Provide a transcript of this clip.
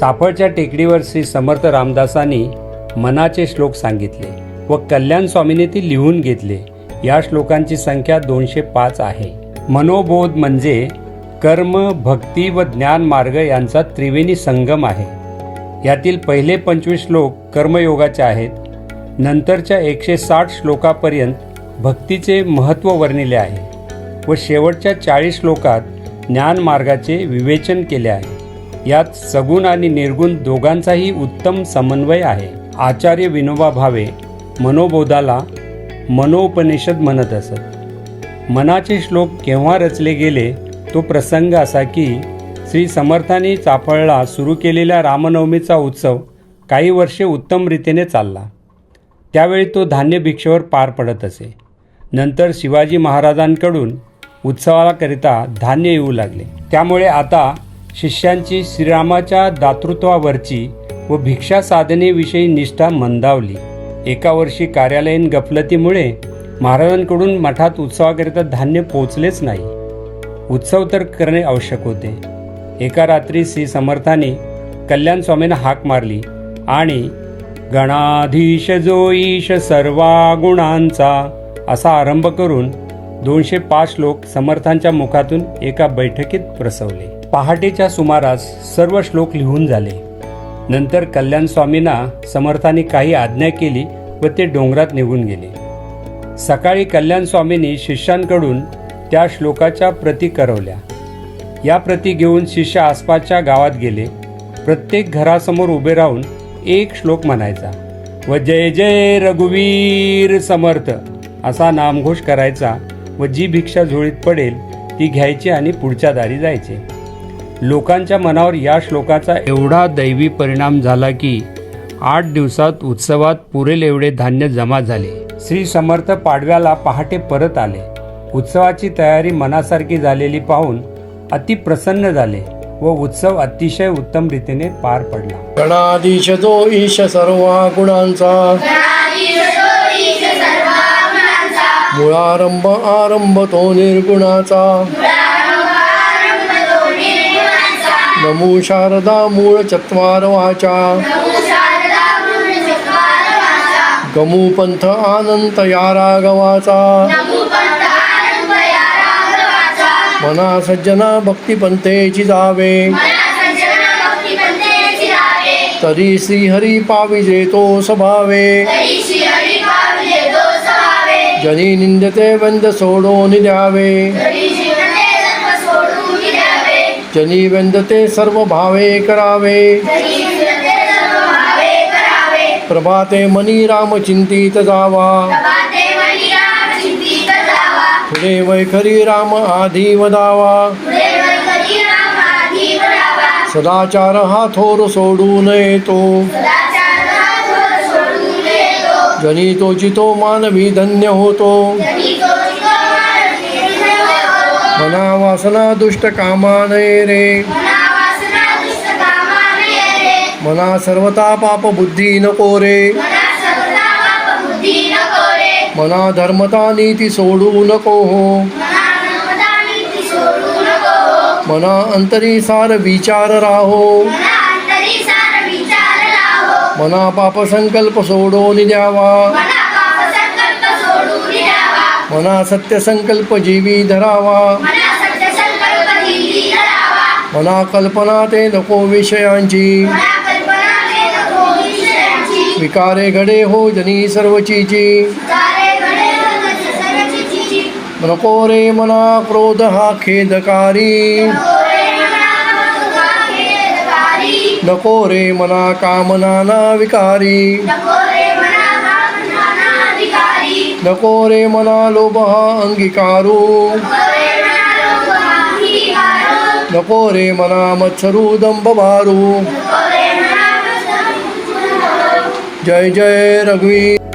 चाफळच्या टेकडीवर श्री समर्थ रामदासांनी मनाचे श्लोक सांगितले व कल्याण स्वामीने ती लिहून घेतले. या श्लोकांची संख्या दोनशे पाच आहे. मनोबोध म्हणजे कर्म भक्ती व ज्ञान मार्ग यांचा त्रिवेणी संगम आहे. यातील पहिले पंचवीस श्लोक कर्मयोगाचे आहेत. नंतरच्या एकशे साठ श्लोकापर्यंत भक्तीचे महत्त्व वर्णिले आहे व शेवटच्या चाळीस श्लोकात ज्ञानमार्गाचे विवेचन केले आहे. यात सगुण आणि निर्गुण दोघांचाही उत्तम समन्वय आहे. आचार्य विनोबा भावे मनोबोधाला मनोपनिषद म्हणत असत. मनाचे श्लोक केव्हा रचले गेले तो प्रसंग असा की श्री समर्थांनी चाफळला सुरू केलेल्या रामनवमीचा उत्सव काही वर्षे उत्तम रीतीने चालला. त्यावेळी तो धान्य भिक्षेवर पार पडत असे. नंतर शिवाजी महाराजांकडून उत्सवाकरिता धान्य येऊ लागले. त्यामुळे आता शिष्यांची श्रीरामाच्या दातृत्वावरची व भिक्षा साधनेविषयी निष्ठा मंदावली. एका वर्षी कार्यालयीन गफलतीमुळे महाराजांकडून मठात उत्सवाकरिता धान्य पोचलेच नाही. उत्सव तर करणे आवश्यक होते. एका रात्री श्री समर्थाने कल्याण स्वामींना हाक मारली आणि गणाधीश जो ईश सर्वा गुणांचा असा आरंभ करून दोनशे पाच लोक समर्थांच्या मुखातून एका बैठकीत प्रसवले. पहाटेच्या सुमारास सर्व श्लोक लिहून झाले. नंतर कल्याण स्वामींना समर्थांनी काही आज्ञा केली व ते डोंगरात निघून गेले. सकाळी कल्याण स्वामींनी शिष्यांकडून त्या श्लोकाच्या प्रती करवल्या. या प्रती घेऊन शिष्य आसपासच्या गावात गेले. प्रत्येक घरासमोर उभे राहून एक श्लोक म्हणायचा. व जय जय रघुवीर समर्थ असा नामघोष करायचा व जी भिक्षा झोळीत पडेल ती घ्यायची आणि पुढच्या दारी जायचे. लोकांच्या मनावर या श्लोकाचा एवढा दैवी परिणाम झाला की आठ दिवसात उत्सवात पुरेल एवढे धान्य जमा झाले. श्री समर्थ पाडव्याला पहाटे परत आले. उत्सवाची तयारी मनासारखी झालेली पाहून अति प्रसन्न झाले व उत्सव अतिशय उत्तम रीतीने पार पडला. गणाधीश जो ईश सर्वा गुणांचा. मुळारंभ आरंभ तो निर्गुणाचा नमो शारदा मूळ चत्वार वाचा गमू पंथ आनंत या राघवाचा मना सज्जना भक्तिपंथेची जावे तरी श्रीहरी पाविजे तो स्वभावे। जनी निंदते बंद सोडून द्यावे जनी वंदते सर्व भावे करावे। प्रभाते मनी राम चिंतित जावा। पुढे वैखरी राम आधी वदावा सदाचार हा थोर सोडू नये तो जनी तो चितो मानवी धन्य होतो। वासना दुष्ट कामा नये रे. मना सर्वता पाप बुद्धी नको रे. मना धर्मता नीती सोडू नको हो. मना अंतरी सार विचार राहो. मना पाप संकल्प सोडून द्यावा. मना सत्य संकल्प जीवी धरावा. मना कल्पना ते नको विषयांची. विकारे घडे हो जनी सर्वचीची. नको रे मना क्रोध हा खेदकारी. नको रे मना कामना ना विकारी. नको रे मना लोभ हा अंगीकारू. नको रे मना मत्सरू दंभ मारू जय जय रघुवीर।